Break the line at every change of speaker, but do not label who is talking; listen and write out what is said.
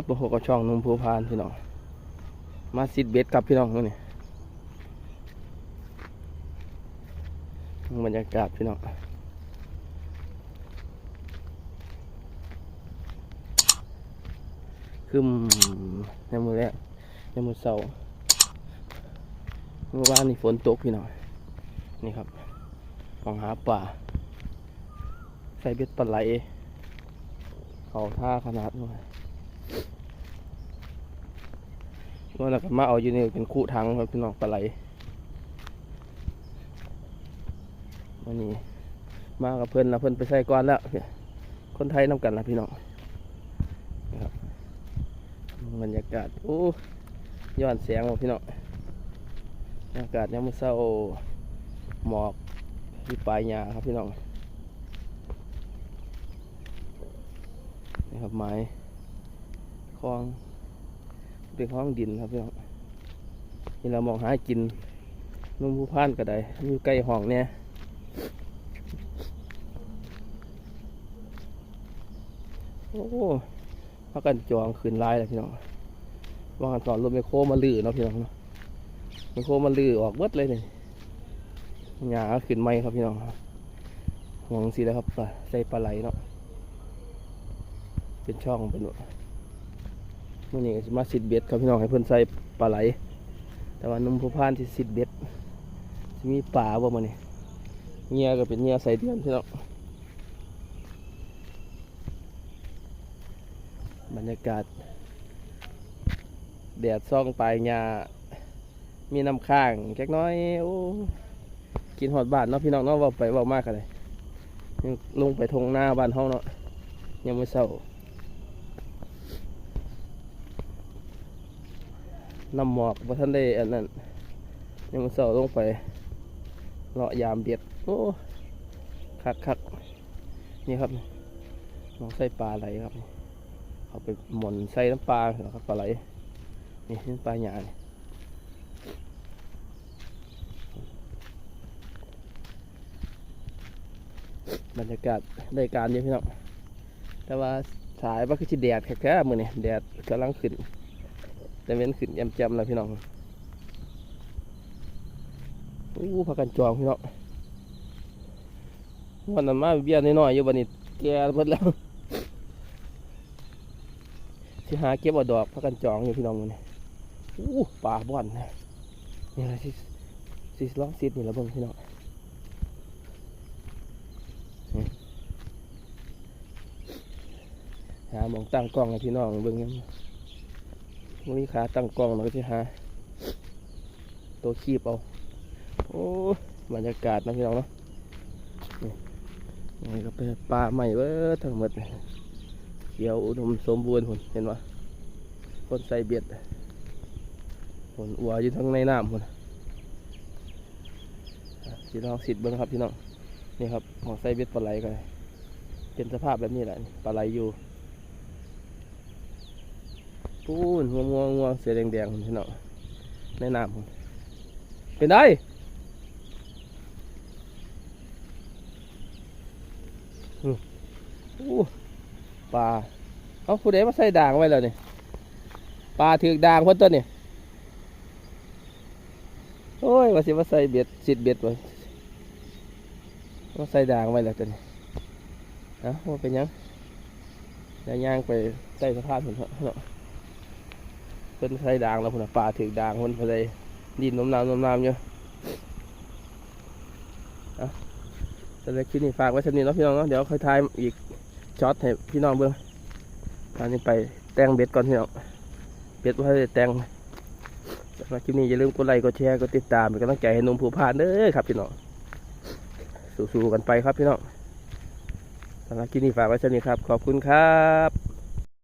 บโอ้โหก็ช่องนุ่มภูพานพี่น้อง มาซิดเบ็ดกับพี่น้องนี่บรรยากาศพี่น้องคือในมือแรกในมือเสาร์เมื่อวานนี่ฝนตกพี่น้องนี่ครับมองหาป่า ใส่เบ็ดปลาไหลเขาท่าขนาดนู้ นนู่นแล้วก็มาเอาอยู่นี่เป็นคู่ถังครับพี่น้องปลาไหลวันนี้มากับเพื่อนแล้วเพื่อนไปใส่ก่อนแล้ว คนไทยน้ำกันละพี่น้องนะครับบรรยากาศโอ้ย้อนแสงว่ะพี่น้องบรรยากาศยามมื้อเช้าหมอกที่ปลายหญ้าครับพี่น้องนี่ครับไม้ คลอง เป็นคลองดินครับพี่น้องนี่เรามองหากินนุ่มผู้พานก็ได้อยู่ใกล้ห้องเนี่ยโอ้พักกันจองคืนลายเลยพี่น้องวางกันตอนรถไมโครมาลื้อเนาะพี่น้องเนาะไมโครมาลื้อออกเบิดเลยเนี่หญ้าขึ้นไม้ครับพี่น้องห่วงสิแล้วครับใส่ปลาไหลเนาะเป็นช่องเป็น มื่อนี้มาสิดเบ็ดครับพี่น้องให้เพื่อนใส่ปลาไหล แต่ว่านุ่มผู้พานที่สิดเบ็ดจะมีป่าบ่มาเนี่ยเงียก็เป็นเงียใส่เดือนพี่น้องบรรยากาศ แดดซ่องปลายหญ้ามีน้ำข้างแค่น้อยโอ้กินหอดบ้านเนาะพี่น้องเนาะว่าไปว่ามากกันเลยยังลงไปทงหน้าบ้านห้องเนาะยังไม่เศร้า น้ำหมอกว่าท่านได้อันนั้นยังมันเสาลงไปเลาะยามเบียดโอ้คักคักนี่ครับน้องใส่ปลาไหลครับเขาไปหม่อนใส่น้ำปลาเหรอครับปลาไหลนี่นี่ปลาหยานี่บรรยากาศได้การเยอะพี่น้องแต่ว่าสายว่าคือสิแดดแค่ๆมือนี่แดดกำลังขึ้น แต่เว้นขึ้นยำจำแล้วพี่น้องอู้พักกันจองพี่น้องวันนั้นมาเบี้ยน้อยๆอยู่บันนี้แก่เพิ่นแล้วที่หาเก็บเอาดอกพักกันจองอยู่พี่น้องมันนี่อู้ป่าบ่อนนะนี่อะไรสิสิลองซิดนี่ละเบิ่งพี่น้องหาหมองตั้งกล้องให้พี่น้องเบิ่งกัน มันมีขาตั้งกล้องเราก็จะหา ตัวคีบเอา โอ้บรรยากาศนะพี่น้องเนาะนี่ก็เป็นปลาใหม่เว้อทั้งหมดเขียวอุดมสมบูรณ์ผลเห็นปะคนใส่เบ็ดผลอัวอยู่ทั้งในน้ำผลพี่น้องสิทธิ์เบิ้งครับพี่น้องนี่ครับหมอใส่เบ็ดปลาไหลกันเป็นสภาพแบบนี้แหละปลาไหลอยู่ ปูนงวงงวงงวงเสียแดงแดงๆพี่น้องในน้ำเป็นได้ปลาเขาผู้ใดมาใส่ด่างไว้แล้วนี่ยปลาถือด่างพ่นตัวนี่โอ้ยว่าสิมาใส่เบ็ดสิดเบ็ดไว้มาใส่ด่างไว้แล้วตัวนี้เอ้าว่าเป็นยังย่างย่างไปใส่สภาพเห็นเถอะเนาะ เพิ่นใส่ด่างแล้วพุ่นป่าถือด่างพิ่นพอด้ดินน้ำน้ำน้ำน้ำอยู่เอาแต่คลิปนี้ฝากไว้สักนิดเนาะพี่น้องเนาะเดี๋ยวค่อยทายอีกช็อตให้พี่น้องเบิ่งตอนนี้ไปแต่งเบ็ดก่อนพี่น้องเบ็ดว้ให้แต่งสำหรับคลิปนี้อย่าลืมกดไลค์กดแชร์กดติดตามเป็นกำลังใจให้นุ่มผู้พานเด้อครับพี่น้องสู้ๆกันไปครับพี่น้องสำหรับคลิปนี้ฝากไว้สักนิดครับ ขอบคุณครับ